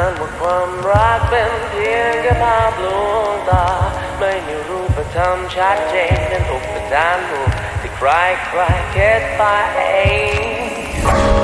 ั้นว่าความรักเป็นเพียงแค่ภาพลวงตา ไม่มีรูปธรรมชัดเจนเป็นอุปทานหมู่ที่ใครใครคิดไปเอง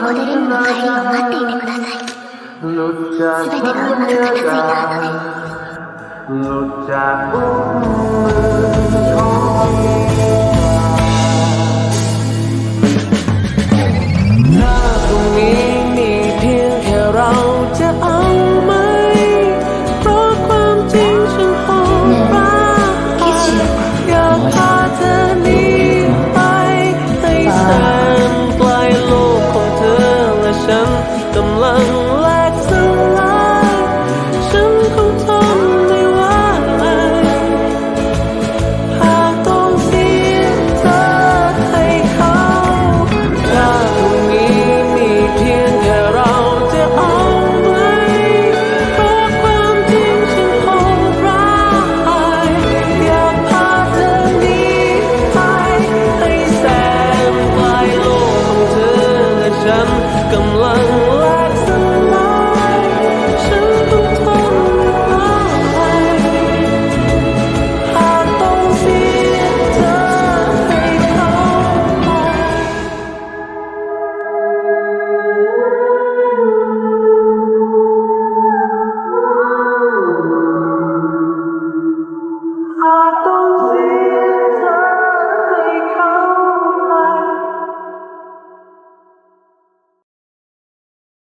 モデルの帰りを待っていてください全てがうまく片付いた後で Luchar. ฉันกำลัง